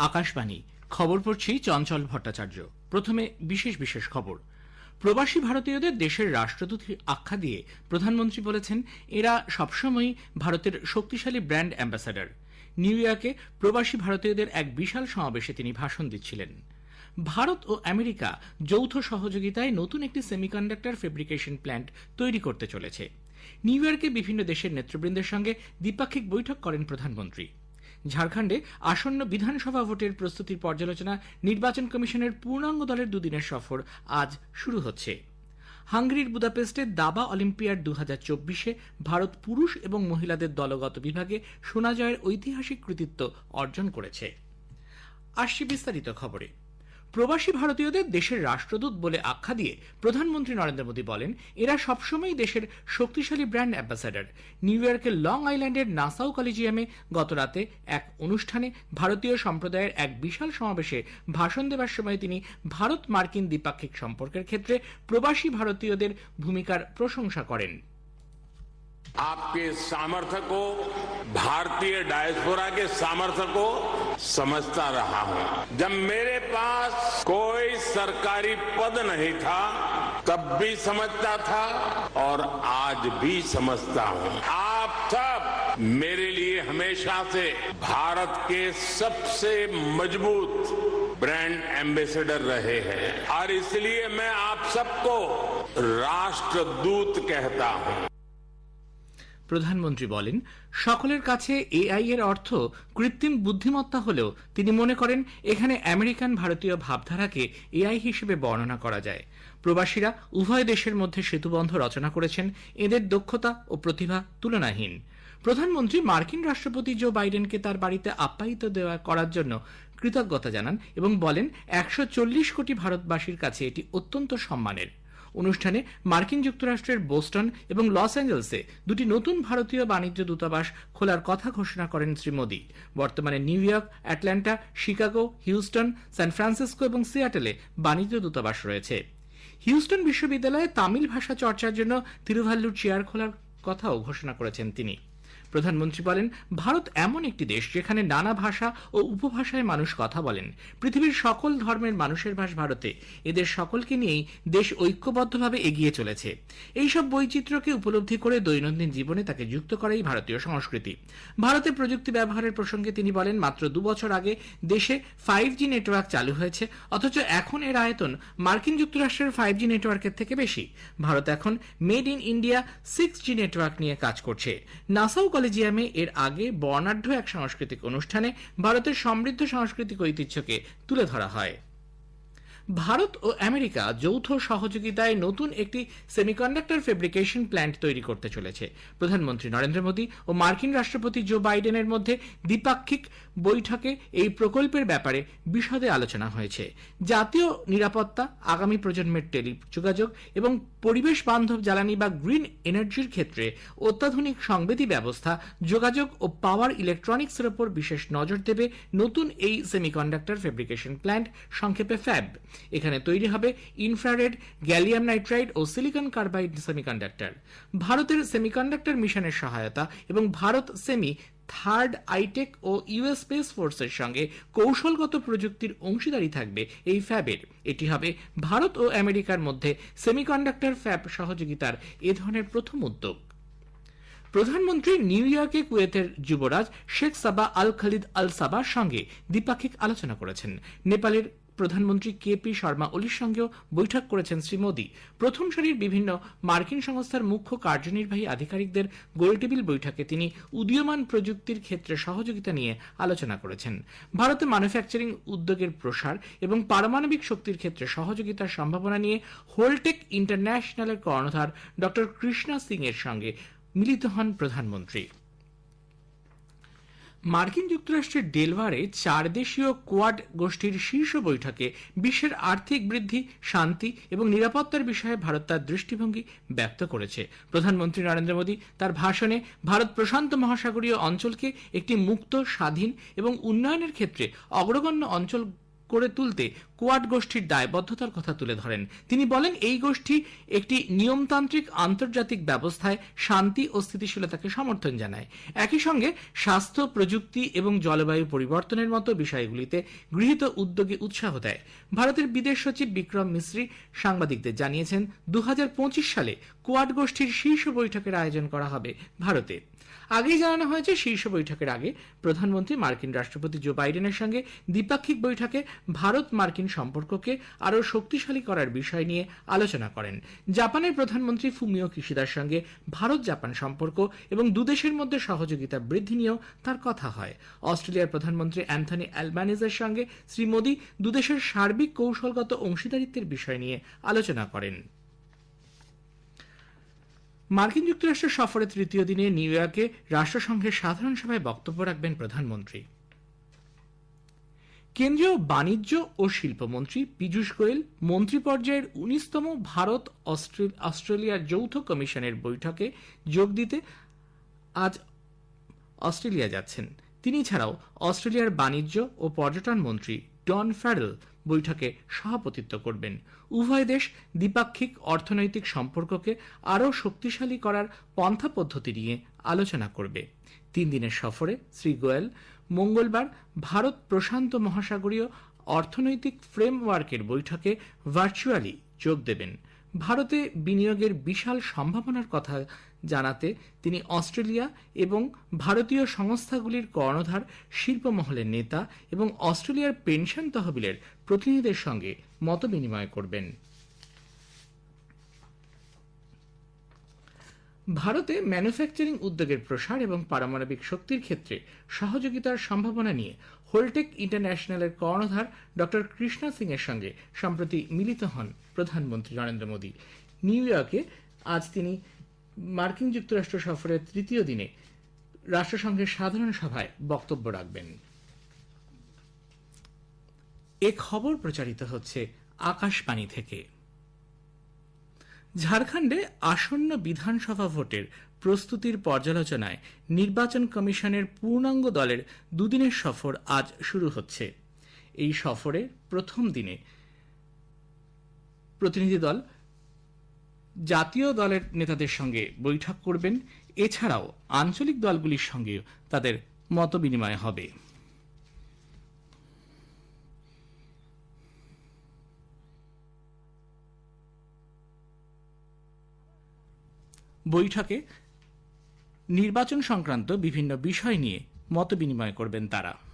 আকাশবাণী। খবর পড়ছি চঞ্চল ভট্টাচার্য। প্রথমে বিশেষ বিশেষ খবর। প্রবাসী ভারতীয়দের দেশের রাষ্ট্রদূত আখ্যা দিয়ে প্রধানমন্ত্রী বলেছেন, এরা সবসময়ই ভারতের শক্তিশালী ব্র্যান্ড অ্যাম্বাসাডার। নিউ ইয়র্কে প্রবাসী ভারতীয়দের এক বিশাল সমাবেশে তিনি ভাষণ দিচ্ছিলেন। ভারত ও আমেরিকা যৌথ সহযোগিতায় নতুন একটি সেমিকন্ডাক্টর ফেব্রিকেশন প্ল্যান্ট তৈরি করতে চলেছে। নিউ ইয়র্কে বিভিন্ন দেশের নেতৃবৃন্দের সঙ্গে দ্বিপাক্ষিক বৈঠক করেন প্রধানমন্ত্রী। ঝাড়খণ্ডে আসন্ন বিধানসভা ভোটের প্রস্তুতির পর্যালোচনা নির্বাচন কমিশনের পূর্ণাঙ্গ দলের দুদিনের সফর আজ শুরু হচ্ছে। হাঙ্গেরির বুদাপেস্টে দাবা অলিম্পিয়াড দু হাজার চব্বিশে ভারত পুরুষ এবং মহিলাদের দলগত বিভাগে সোনাজয়ের ঐতিহাসিক কৃতিত্ব অর্জন করেছে। আসছি বিস্তারিত খবরে। প্রবাসী ভারতীয়দের দেশের রাষ্ট্রদূত বলে আখ্যা দিয়ে প্রধানমন্ত্রী নরেন্দ্র মোদী বলেন, এরা সবসময় দেশের শক্তিশালী ব্র্যান্ড অ্যাম্বাসাডার। নিউ ইয়র্কের লং আইল্যান্ডের নাসাউ কলেজিয়ামে গতরাতে এক অনুষ্ঠানে ভারতীয় সম্প্রদায়ের এক বিশাল সমাবেশে ভাষণ দেওয়ার সময় তিনি ভারত মার্কিন দ্বিপাক্ষিক সম্পর্কের ক্ষেত্রে প্রবাসী ভারতীয়দের ভূমিকার প্রশংসা করেন। आपके सामर्थ्य को, भारतीय डायस्पोरा के सामर्थ्य को समझता रहा हूँ। जब मेरे पास कोई सरकारी पद नहीं था, तब भी समझता था और आज भी समझता हूँ। आप सब मेरे लिए हमेशा से भारत के सबसे मज़बूत ब्रांड एम्बेसडर रहे हैं। और इसलिए मैं आप सबको राष्ट्रदूत कहता हूँ। প্রধানমন্ত্রী বলেন, সকলের কাছে এআই এর অর্থ কৃত্রিম বুদ্ধিমত্তা হলেও তিনি মনে করেন এখানে আমেরিকান ভারতীয় ভাবধারাকে এআই হিসেবে বর্ণনা করা যায়। প্রবাসীরা উভয় দেশের মধ্যে সেতুবন্ধ রচনা করেছেন, এদের দক্ষতা ও প্রতিভা তুলনাহীন। প্রধানমন্ত্রী মার্কিন রাষ্ট্রপতি জো বাইডেনকে তার বাড়িতে আপ্যায়িত দেওয়া করার জন্য কৃতজ্ঞতা জানান এবং বলেন, একশো চল্লিশ কোটি ভারতবাসীর কাছে এটি অত্যন্ত সম্মানের। অনুষ্ঠানে মার্কিন যুক্তরাষ্ট্রের বোস্টন এবং লস অ্যাঞ্জেলসে দুটি নতুন ভারতীয় বাণিজ্য দূতাবাস খোলার কথা ঘোষণা করেন শ্রী মোদী। বর্তমানে New York Atlanta Chicago, Houston San Francisco এবং সিয়াটেলে বাণিজ্য দূতাবাস রয়েছে। হিউস্টন বিশ্ববিদ্যালয়ে তামিল ভাষা চর্চার জন্য তিরুভাল্লুর চেয়ার খোলার কথাও ঘোষণা করেছেন তিনি। প্রধানমন্ত্রী বলেন, ভারত এমন একটি দেশ যেখানে নানা ভাষা ও উপভাষায় মানুষ কথা বলেন। পৃথিবীর সকল ধর্মের মানুষের ভাষ ভারতে। এদের সকলকে নিয়েই দেশ ঐক্যবদ্ধভাবে এগিয়ে চলেছে। এইসব বৈচিত্র্যকে উপলব্ধি করে দৈনন্দিন জীবনে তাকে যুক্ত করাই ভারতীয় সংস্কৃতি। ভারতে প্রযুক্তি ব্যবহারের প্রসঙ্গে তিনি বলেন, মাত্র দু বছর আগে দেশে ফাইভ জি নেটওয়ার্ক চালু হয়েছে, অথচ এখন এর আয়তন মার্কিন যুক্তরাষ্ট্রের ফাইভ জি নেটওয়ার্কের থেকে বেশি। ভারত এখন made in India six G network নিয়ে কাজ করছে। নাসাউ কলেজিয়ামে এর আগে বর্ণাঢ্য এক সাংস্কৃতিক অনুষ্ঠানে ভারতের সমৃদ্ধ সাংস্কৃতিক ঐতিহ্যকে তুলে ধরা হয়। ভারত ও আমেরিকা যৌথ সহযোগিতায় নতুন একটি সেমিকন্ডাক্টর ফেব্রিকেশন প্ল্যান্ট তৈরি করতে চলেছে। প্রধানমন্ত্রী নরেন্দ্র মোদী ও মার্কিন রাষ্ট্রপতি জো বাইডেনের মধ্যে দ্বিপাক্ষিক বৈঠকে এই প্রকল্পের ব্যাপারে বিশদে আলোচনা হয়েছে। জাতীয় নিরাপত্তা, আগামী প্রজন্মের টেলি যোগাযোগ এবং পরিবেশ বান্ধব জ্বালানি বা গ্রিন এনার্জির ক্ষেত্রে অত্যাধুনিক সংবেদী ব্যবস্থা, যোগাযোগ ও পাওয়ার ইলেকট্রনিক্সের ওপর বিশেষ নজর দেবে নতুন এই সেমিকন্ডাক্টর ফেব্রিকেশন প্ল্যান্ট সংক্ষেপে ফ্যাব। এখানে তৈরি হবে ইনফ্রারেড গ্যালিয়াম নাইট্রাইড ও সিলিকন কার্বাইড সেমিকন্ডাক্টর ভারতের সেমিকন্ডাক্টর মিশনের সহায়তা এবং ভারত সেমি থার্ড আইটেক ও ইউএস স্পেস ফোর্সের সঙ্গে কৌশলগত প্রযুক্তির অংশীদারি থাকবে এই ফ্যাবের এটি হবে ভারত ও আমেরিকার মধ্যে সেমিকন্ডাক্টর ফ্যাব সহযোগিতার এ ধরনের প্রথম উদ্যোগ। প্রধানমন্ত্রী নিউ ইয়র্কে কুয়েতের যুবরাজ শেখ সাবা আল খালিদ আল সাবার সঙ্গে দ্বিপাক্ষিক আলোচনা করেছেন। নেপালের প্রধানমন্ত্রী কে পি শর্মা ওলির সঙ্গেও বৈঠক করেছেন শ্রী মোদী। প্রথম সারির বিভিন্ন মার্কিন সংস্থার মুখ্য কার্যনির্বাহী আধিকারিকদের গোলটেবিল বৈঠকে তিনি উদীয়মান প্রযুক্তির ক্ষেত্রে সহযোগিতা নিয়ে আলোচনা করেছেন। ভারতে ম্যানুফ্যাকচারিং উদ্যোগের প্রসার এবং পারমাণবিক শক্তির ক্ষেত্রে সহযোগিতার সম্ভাবনা নিয়ে হোলটেক ইন্টারন্যাশনালের কর্ণধার ডক্টর কৃষ্ণা সিং এর সঙ্গে মিলিত হন প্রধানমন্ত্রী। মার্কিন যুক্তরাষ্ট্রের ডেলভারে চার দেশীয় কোয়াড গোষ্ঠীর শীর্ষ বৈঠকে বিশ্বের আর্থিক বৃদ্ধি, শান্তি এবং নিরাপত্তার বিষয়ে ভারত তার দৃষ্টিভঙ্গি ব্যক্ত করেছে। প্রধানমন্ত্রী নরেন্দ্র মোদী তার ভাষণে ভারত প্রশান্ত মহাসাগরীয় অঞ্চলকে একটি মুক্ত, স্বাধীন এবং উন্নয়নের ক্ষেত্রে অগ্রগণ্য অঞ্চল করে তুলতে কোয়াড গোষ্ঠীর দায়বদ্ধতার কথা তুলে ধরেন। তিনি বলেন, এই গোষ্ঠী একটি নিয়মতান্ত্রিক আন্তর্জাতিক ব্যবস্থায় শান্তি ও স্থিতিশীলতাকে সমর্থন জানায়। একই সঙ্গে স্বাস্থ্য, প্রযুক্তি এবং জলবায়ু পরিবর্তনের মতো বিষয়গুলিতে গৃহীত উদ্যোগে উৎসাহ দেয়। ভারতের বিদেশ সচিব বিক্রম মিশ্রি সাংবাদিকদের জানিয়েছেন দু হাজার পঁচিশ সালে কোয়াড গোষ্ঠীর শীর্ষ বৈঠকের আয়োজন করা হবে ভারতে। আগেই জানানো হয়েছে, শীর্ষ বৈঠকের আগে প্রধানমন্ত্রী মার্কিন রাষ্ট্রপতি জো বাইডেনের সঙ্গে দ্বিপাক্ষিক বৈঠকে ভারত মার্কিন সম্পর্ককে আরও শক্তিশালী করার বিষয় নিয়ে আলোচনা করেন। জাপানের প্রধানমন্ত্রী ফুমিও কিশিদার সঙ্গে ভারত জাপান সম্পর্ক এবং দুদেশের মধ্যে সহযোগিতা বৃদ্ধি নিয়েও তার কথা হয়। অস্ট্রেলিয়ার প্রধানমন্ত্রী অ্যান্থনি অ্যালবানিজের সঙ্গে শ্রী মোদী দুদেশের সার্বিক কৌশলগত অংশীদারিত্বের বিষয় নিয়ে আলোচনা করেন। মার্কিন যুক্তরাষ্ট্র সফরের তৃতীয় দিনে নিউ ইয়র্কে রাষ্ট্রসংঘের সাধারণ সভায় বক্তব্য রাখবেন প্রধানমন্ত্রী। কেন্দ্রীয় বাণিজ্য ও শিল্পমন্ত্রী পীযূষ গোয়েল মন্ত্রী পর্যায়ের উনিশতম ভারত অস্ট্রে- অস্ট্রেলিয়ার যৌথ কমিশনের বৈঠকে যোগ দিতে আজ অস্ট্রেলিয়া যাচ্ছেন। তিনি ছাড়াও অস্ট্রেলিয়ার বাণিজ্য ও পর্যটন মন্ত্রী ডন ফ্যারেল বৈঠকে সভাপতিত্ব করবেন। উভয় দেশ দ্বিপাক্ষিক অর্থনৈতিক সম্পর্ককে আরও শক্তিশালী করার পন্থা পদ্ধতি নিয়ে আলোচনা করবে। তিন দিনের সফরে শ্রী গোয়েল মঙ্গলবার ভারত প্রশান্ত মহাসাগরীয় অর্থনৈতিক ফ্রেমওয়ার্কের বৈঠকে ভার্চুয়ালি যোগ দেবেন। ভারতে বিনিয়োগের বিশাল সম্ভাবনার কথা জানাতে তিনি অস্ট্রেলিয়া এবং ভারতীয় সংস্থাগুলির কর্ণধার, শিল্পমহলের নেতা এবং অস্ট্রেলিয়ার পেনশন তহবিলের প্রতিনিধিদের সঙ্গে মতবিনিময় করবেন। ভারতে ম্যানুফ্যাকচারিং উদ্যোগের প্রসার এবং পারমাণবিক শক্তির ক্ষেত্রে সহযোগিতার সম্ভাবনা নিয়ে হোলটেক ইন্টারন্যাশনালের কর্ণধার ডক্টর কৃষ্ণা সিং এর সঙ্গে সম্প্রতি মিলিত হন প্রধানমন্ত্রী নরেন্দ্র মোদী। নিউ ইয়র্কে আজ তিনি মার্কিন যুক্তরাষ্ট্র সফরের তৃতীয় দিনে রাষ্ট্রসংঘের সাধারণ সভায় বক্তব্য রাখবেন। এ খবর প্রচারিত হচ্ছে আকাশবাণী থেকে। ঝাড়খণ্ডে আসন্ন বিধানসভা ভোটের প্রস্তুতির পর্যালোচনায় নির্বাচন কমিশনের পূর্ণাঙ্গ দলের দুদিনের সফর আজ শুরু হচ্ছে। এই সফরে প্রথম দিনে প্রতিনিধি দল জাতীয় দলের নেতাদের সঙ্গে বৈঠক করবেন। এছাড়াও আঞ্চলিক দলগুলির সঙ্গেও তাদের মতবিনিময় হবে। বৈঠকে নির্বাচন সংক্রান্ত বিভিন্ন বিষয় নিয়ে মতবিনিময় করবেন তারা।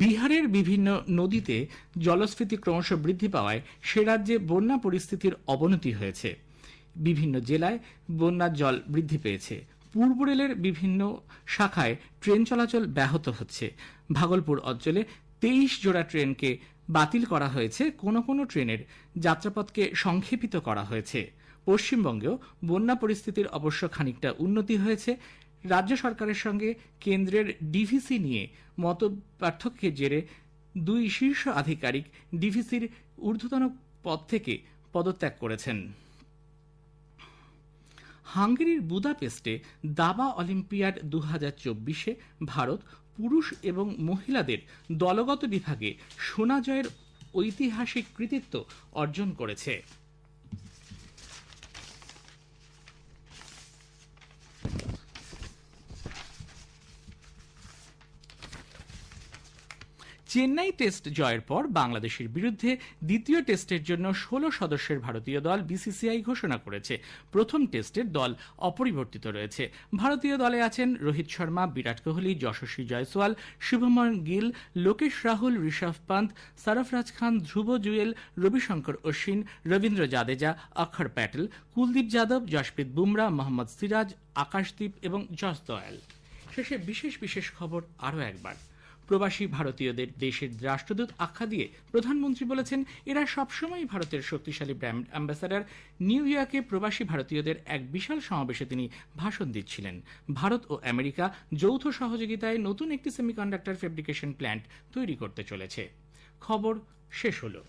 বিহারের বিভিন্ন নদীতে জলস্ফীতি ক্রমশ বৃদ্ধি পাওয়ায় সে রাজ্যে বন্যা পরিস্থিতির অবনতি হয়েছে। বিভিন্ন জেলায় বন্যার জল বৃদ্ধি পেয়েছে। পূর্ব রেলের বিভিন্ন শাখায় ট্রেন চলাচল ব্যাহত হচ্ছে। ভাগলপুর অঞ্চলে তেইশ জোড়া ট্রেনকে বাতিল করা হয়েছে। কোনো কোনো ট্রেনের যাত্রাপথকে সংক্ষেপিত করা হয়েছে। পশ্চিমবঙ্গেও বন্যা পরিস্থিতির অবশ্য খানিকটা উন্নতি হয়েছে। রাজ্য সরকারের সঙ্গে কেন্দ্রের ডিভিসি নিয়ে মত পার্থক্যের জেরে দুই শীর্ষ আধিকারিক ডিভিসির ঊর্ধ্বতন পদ থেকে পদত্যাগ করেছেন। হাঙ্গেরির বুদাপেস্টে দাবা অলিম্পিয়াড দু চব্বিশে ভারত পুরুষ এবং মহিলাদের দলগত বিভাগে সোনা জয়ের ঐতিহাসিক কৃতিত্ব অর্জন করেছে। চেন্নাই টেস্ট জয়ের পর বাংলাদেশের বিরুদ্ধে দ্বিতীয় টেস্টের জন্য ষোলো সদস্যের ভারতীয় দল বিসিসিআই ঘোষণা করেছে। প্রথম টেস্টের দল অপরিবর্তিত রয়েছে। ভারতীয় দলে আছেন রোহিত শর্মা, বিরাট কোহলি, যশস্বী জয়সওয়াল, শুভমন গিল, লোকেশ রাহুল, ঋষভ পান্ত, সরফরাজ খান, ধ্রুব জুয়েল, রবিশঙ্কর অশ্বিন, রবীন্দ্র জাদেজা, অক্ষর প্যাটেল, কুলদীপ যাদব, যশপ্রীত বুমরা, মোহাম্মদ সিরাজ, আকাশদীপ এবং যশ দয়াল। শেষে বিশেষ বিশেষ খবর আরও একবার। প্রবাসী ভারতীয়দের দেশের রাষ্ট্রদূত আখ্যা দিয়ে প্রধানমন্ত্রী বলেছেন, এরা সবসময় ভারতের শক্তিশালী ব্র্যান্ড অ্যাম্বাসাডার। নিউ ইয়র্কে প্রবাসী ভারতীয়দের এক বিশাল সমাবেশে তিনি ভাষণ দিচ্ছিলেন। ভারত ও আমেরিকা যৌথ সহযোগিতায় নতুন একটি সেমিকন্ডাক্টর ফেব্রিকেশন প্ল্যান্ট তৈরি করতে চলেছে। খবর শেষ হলো।